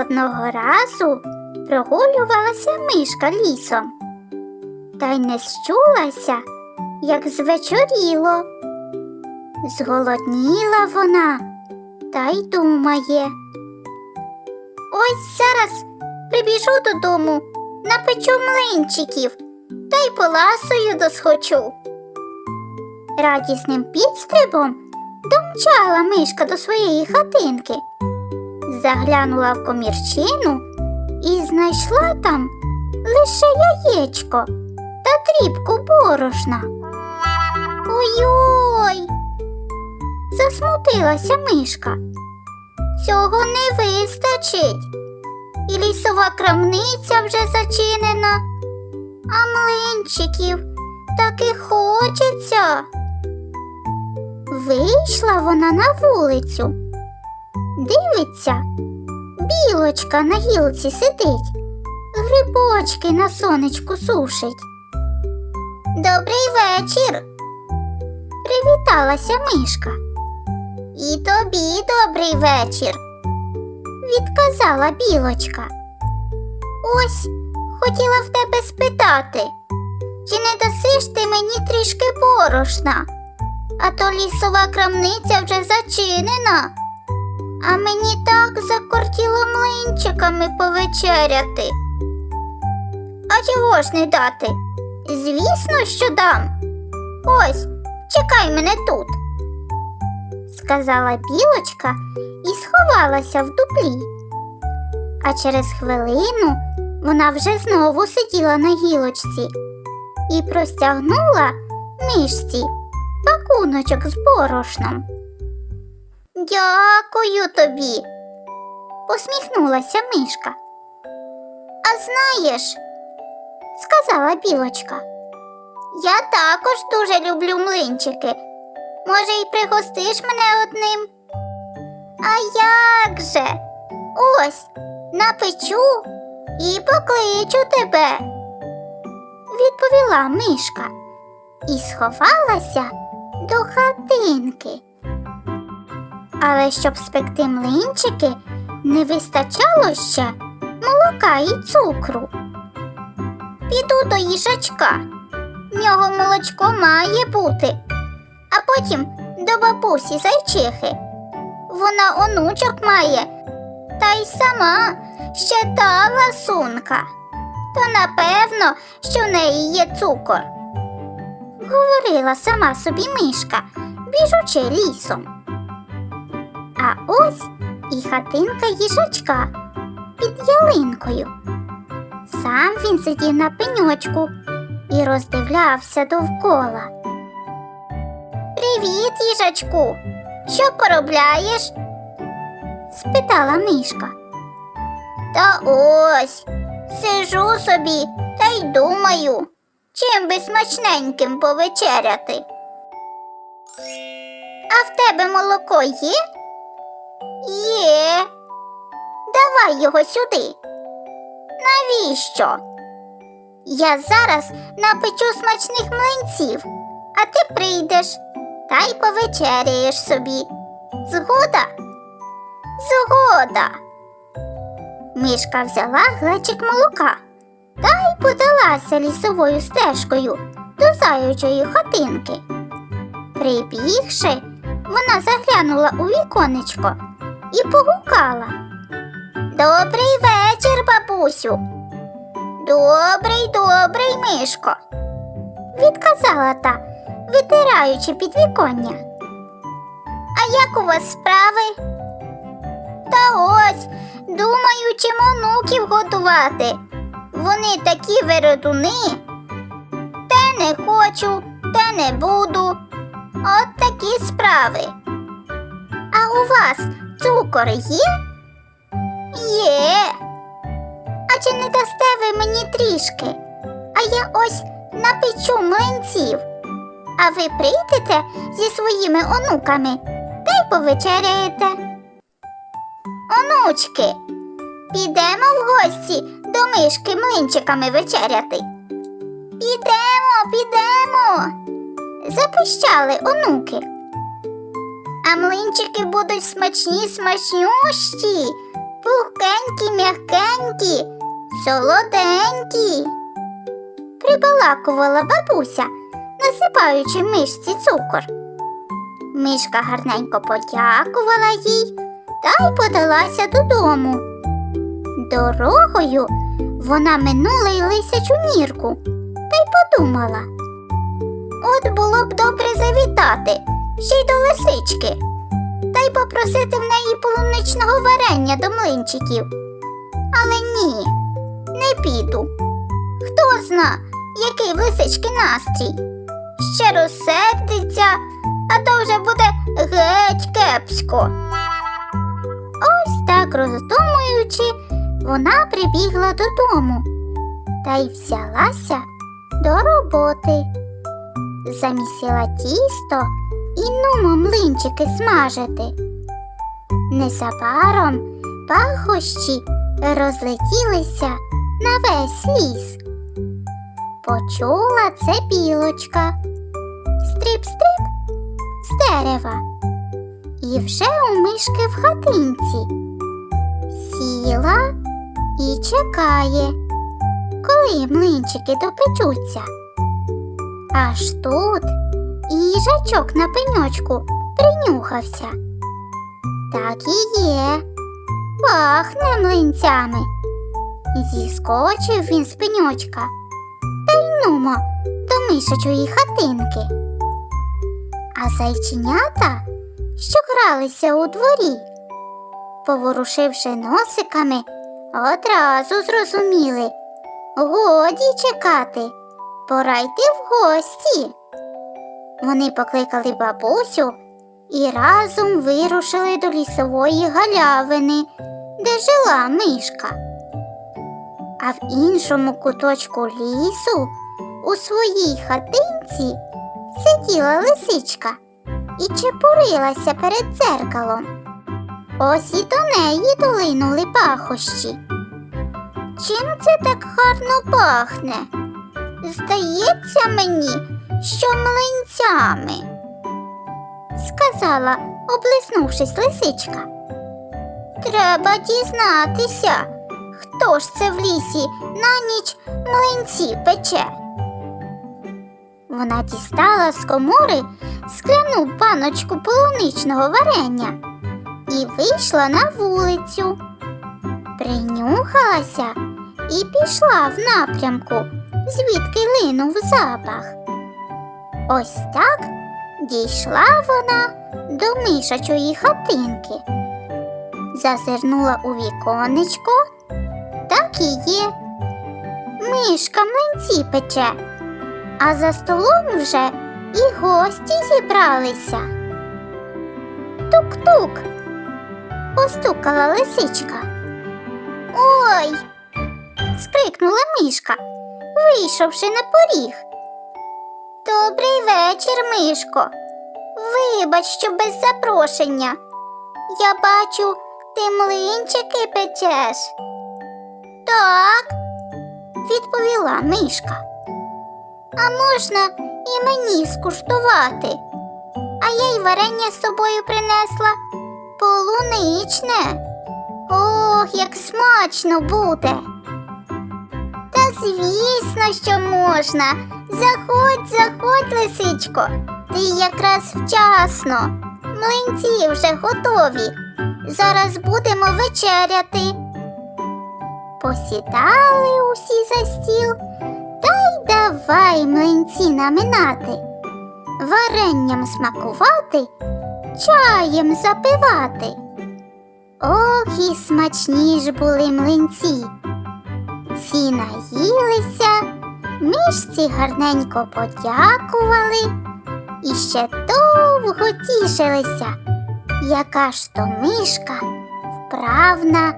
Одного разу прогулювалася мишка лісом, та й не щулася, як звечоріло. Зголодніла вона та й думає. Ось зараз прибіжу додому, напечу млинчиків та й поласою досхочу. Радісним підстрибом домчала мишка до своєї хатинки заглянула в комірчину і знайшла там лише яєчко та дрібку борошна. Ой-ой! Засмутилася мишка. Цього не вистачить. І лісова крамниця вже зачинена, а млинчиків таки хочеться. Вийшла вона на вулицю. Дивиться, білочка на гілці сидить, грибочки на сонечку сушить. Добрий вечір. Привіталася мишка. І тобі добрий вечір, відказала білочка. Ось хотіла в тебе спитати, чи не дасиш ти мені трішки борошна, а то лісова крамниця вже зачинена. А мені так закортіло млинчиками повечеряти. А чого ж не дати? Звісно, що дам. Ось, чекай мене тут, сказала білочка і сховалася в дуплі. А через хвилину вона вже знову сиділа на гілочці і простягнула мишці пакуночок з борошном. Дякую тобі, посміхнулася мишка. А знаєш, сказала білочка, я також дуже люблю млинчики. Може, й пригостиш мене одним? А як же? Ось напечу і покличу тебе, відповіла мишка і сховалася до хатинки. Але щоб спекти млинчики, не вистачало ще молока і цукру. Піду до їжачка. В нього молочко має бути, а потім до бабусі зайчихи. Вона онучок має, та й сама ще та ласунка. То напевно, що в неї є цукор. Говорила сама собі мишка, біжучи лісом. А ось і хатинка їжачка під ялинкою. Сам він сидів на пеньочку і роздивлявся довкола. Привіт, їжачку. Що поробляєш? спитала мишка. Та ось сижу собі та й думаю, чим би смачненьким повечеряти. А в тебе молоко є? Є. Давай його сюди. Навіщо? Я зараз напечу смачних млинців, а ти прийдеш та й повечеряєш собі. Згода? Згода. Мишка взяла глечик молока та й подалася лісовою стежкою до заючої хатинки. Прибігши, вона заглянула у віконечко і погукала. Добрий вечір, бабусю. Добрий, добрий, мишко, відказала та, витираючи підвіконня. А як у вас справи? Та ось, думаю, чим онуків годувати. Вони такі вередуни. Те не хочу, те не буду. От такі справи. А у вас цукор є? Є. А чи не дасте ви мені трішки? А я ось напечу млинців. А ви прийдете зі своїми онуками та й повечеряєте. Онучки, підемо в гості до мишки млинчиками вечеряти. Підемо, підемо. Запищали онуки. А млинчики будуть смачні, смачнющі, пухкенькі, м'якенькі, солоденькі. Прибалакувала бабуся, насипаючи мишці цукор. Мишка гарненько подякувала їй та й подалася додому. Дорогою вона минула й лисячу нірку та й подумала. От було б добре завітати ще й до лисички та й попросити в неї полуничного варення до млинчиків. Але ні, не піду. Хто зна, який в лисички настрій. Ще розсердиться, а то вже буде геть кепсько. Ось так роздумуючи, вона прибігла додому та й взялася до роботи. Замісила тісто і нумо млинчики смажити. Незабаром пахощі розлетілися на весь ліс. Почула це білочка. Стріп-стріп з дерева. І вже у мишки в хатинці. Сіла і чекає, коли млинчики допечуться. Аж тут і їжачок на пеньочку принюхався. Так і є, пахне млинцями. Зіскочив він з пеньочка та й нумо до мишачої хатинки. А зайченята, що гралися у дворі, поворушивши носиками, одразу зрозуміли годі чекати, пора йти в гості. Вони покликали бабусю і разом вирушили до лісової галявини, де жила мишка. А в іншому куточку лісу у своїй хатинці сиділа лисичка і чепурилася перед дзеркалом. Ось і до неї долинули пахощі. Чим це так гарно пахне? Здається мені, що млинцями, сказала, облиснувшись лисичка. Треба дізнатися, хто ж це в лісі на ніч млинці пече. Вона дістала з комори скляну баночку полуничного варення і вийшла на вулицю. Принюхалася і пішла в напрямку, звідки линув запах. Ось так дійшла вона до мишачої хатинки. Зазирнула у віконечко, так і є. Мишка млинці пече, а за столом вже і гості зібралися. Тук-тук, постукала лисичка. Ой. скрикнула мишка, вийшовши на поріг. Добрий вечір, Мишко. Вибач, що без запрошення. Я бачу, ти млинчики печеш. Так, відповіла Мишка. А можна і мені скуштувати? А я й варення з собою принесла полуничне. Ох, як смачно буде. Звісно, що можна. Заходь, заходь, лисичко. Ти якраз вчасно. Млинці вже готові. Зараз будемо вечеряти. Посідали усі за стіл та й давай млинці наминати, варенням смакувати, чаєм запивати. Ох, і смачні ж були млинці. Всі наїлися, мишці гарненько подякували і ще довго тішилися, яка ж то мишка вправна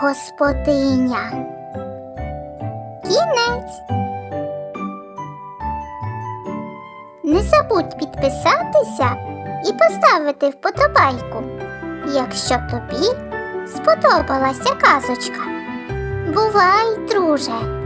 господиня. Кінець. Не забудь підписатися і поставити вподобайку, якщо тобі сподобалася казочка. Бувай, друже!